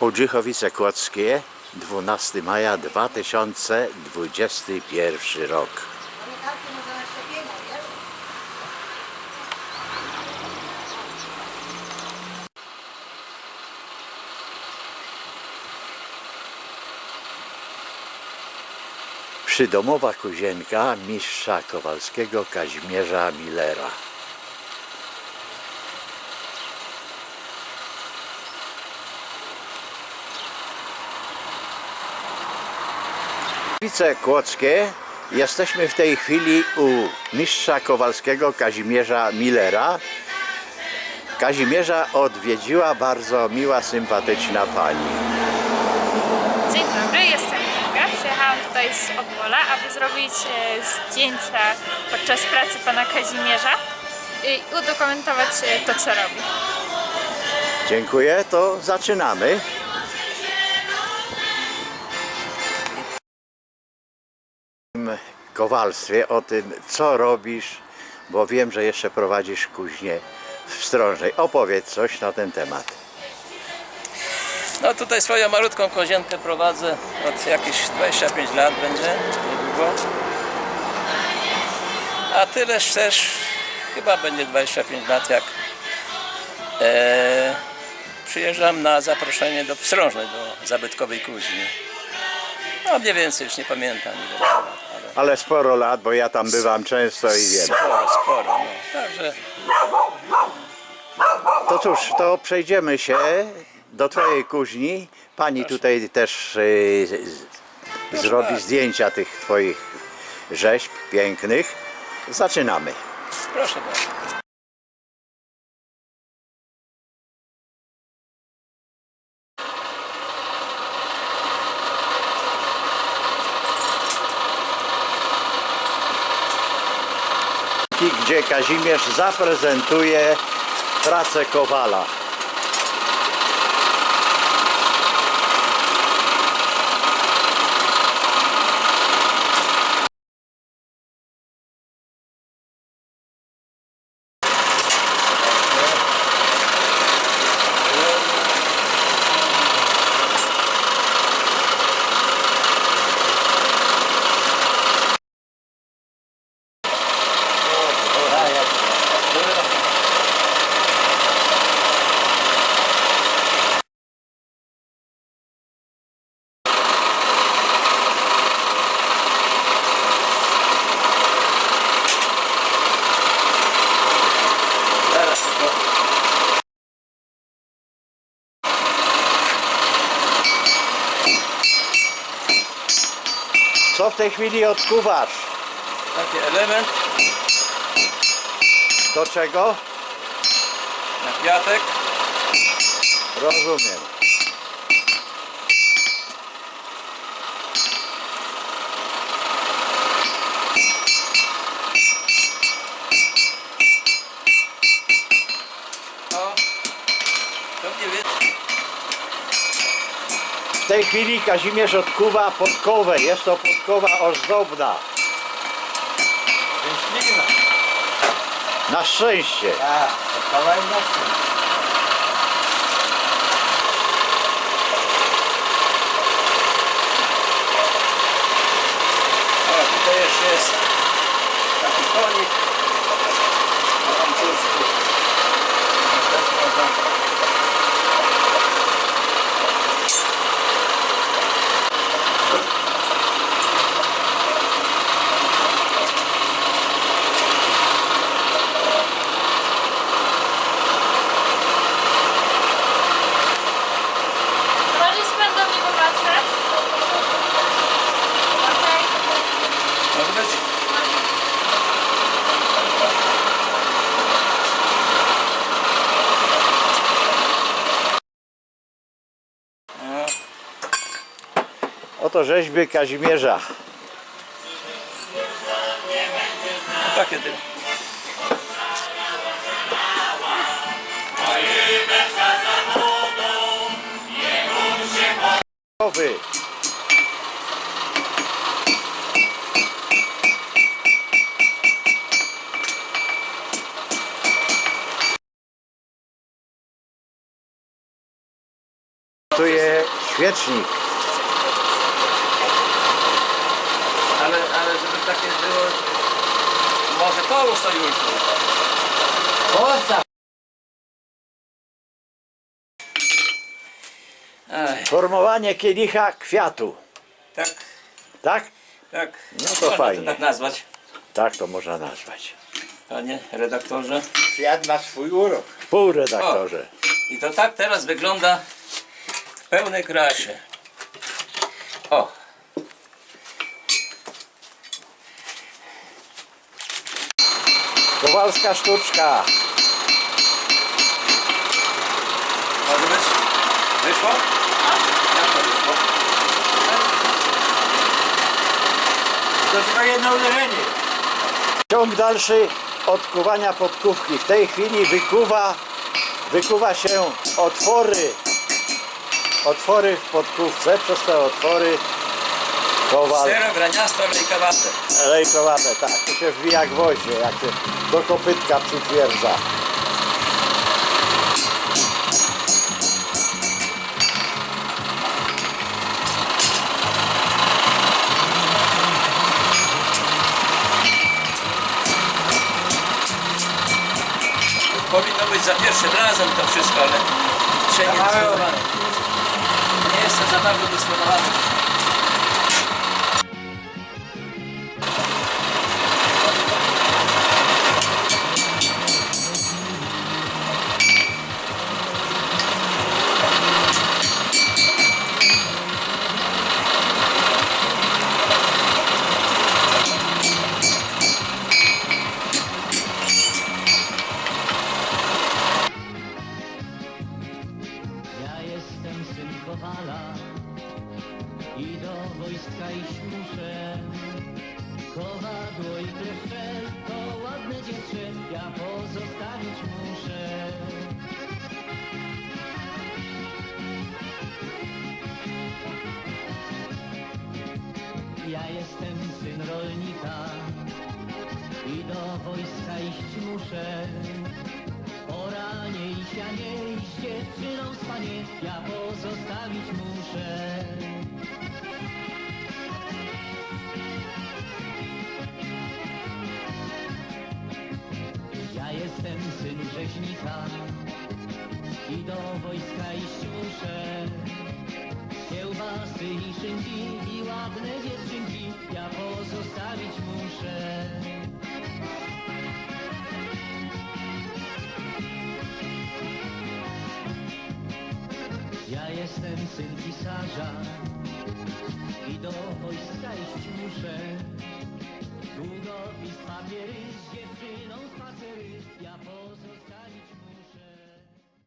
Ołdrzychowice Kłodzkie, 12 maja 2021 rok. Przydomowa kuzienka mistrza Kowalskiego Kazimierza Millera. Wice Kłodzkie. Jesteśmy w tej chwili u mistrza Kowalskiego Kazimierza Millera. Kazimierza odwiedziła bardzo miła, sympatyczna pani. Dzień dobry, jestem Kinga. Przyjechałam tutaj z Opola, aby zrobić e, zdjęcia podczas pracy pana Kazimierza i udokumentować e, to, co robi. Dziękuję, to zaczynamy. Kowalstwie o tym, co robisz, bo wiem, że jeszcze prowadzisz kuźnię w Wstrążnej. Opowiedz coś na ten temat. No tutaj swoją malutką kozienkę prowadzę od jakieś 25 lat będzie niedługo. A tyleż też chyba będzie 25 lat jak e, przyjeżdżam na zaproszenie do Wstrążnej, do zabytkowej kuźni. No mniej więcej już nie pamiętam ile ale sporo lat, bo ja tam bywam często i wiem. sporo, sporo. No. Także To cóż, to przejdziemy się do Twojej kuźni. Pani tutaj też y, z- zrobi bardzo. zdjęcia tych Twoich rzeźb pięknych. Zaczynamy. proszę bardzo. Gdzie Kazimierz zaprezentuje pracę Kowala. Zaraz tylko Co w tej chwili odkuwasz? taki element Do czego? na kwiatek. Rozumiem. O, to mniej więcej. W tej chwili Kazimierz odkuwa podkowę. Jest to podkowa ozdobna. Ślina. Na szczęście. Tak, podstawa i mocno. A tutaj jeszcze jest taki konik na łańcuszku. Też można Możesz pan do mnie popatrzeć? Okej. Może być? No, Oto rzeźby Kazimierza. takie. Nowy. Tu jest Świecznik. Ale, ale żeby takie było... Może już. Postaw. Aj, Formowanie kielicha kwiatu. tak, Tak? tak. No to Można fajnie. to tak nazwać, Tak to można nazwać. panie redaktorze. Kwiat ma swój urok. Pół redaktorze. I to tak teraz wygląda w pełnej krasie. O, Kowalska sztuczka. może być? Wyszło? Jak to wyszło? To tylko jedno uderzenie. Ciąg dalszy odkuwania podkówki. W tej chwili wykuwa, wykuwa się otwory. Otwory w podkówce. Przez te otwory kowal Czterograniasto lejkowate. lejkowate. Tak, tu się wbija gwoździe, jak się do kopytka przytwierdza. Powinno być za pierwszym razem to wszystko, ale nie. Nie jestem za bardzo dysponowany. i szynki i ładne dziewczynki ja pozostawić muszę. Ja jestem syn pisarza i do wojska iść muszę. Długopis, papiery, z dziewczyną spacery, ja pozostawić muszę.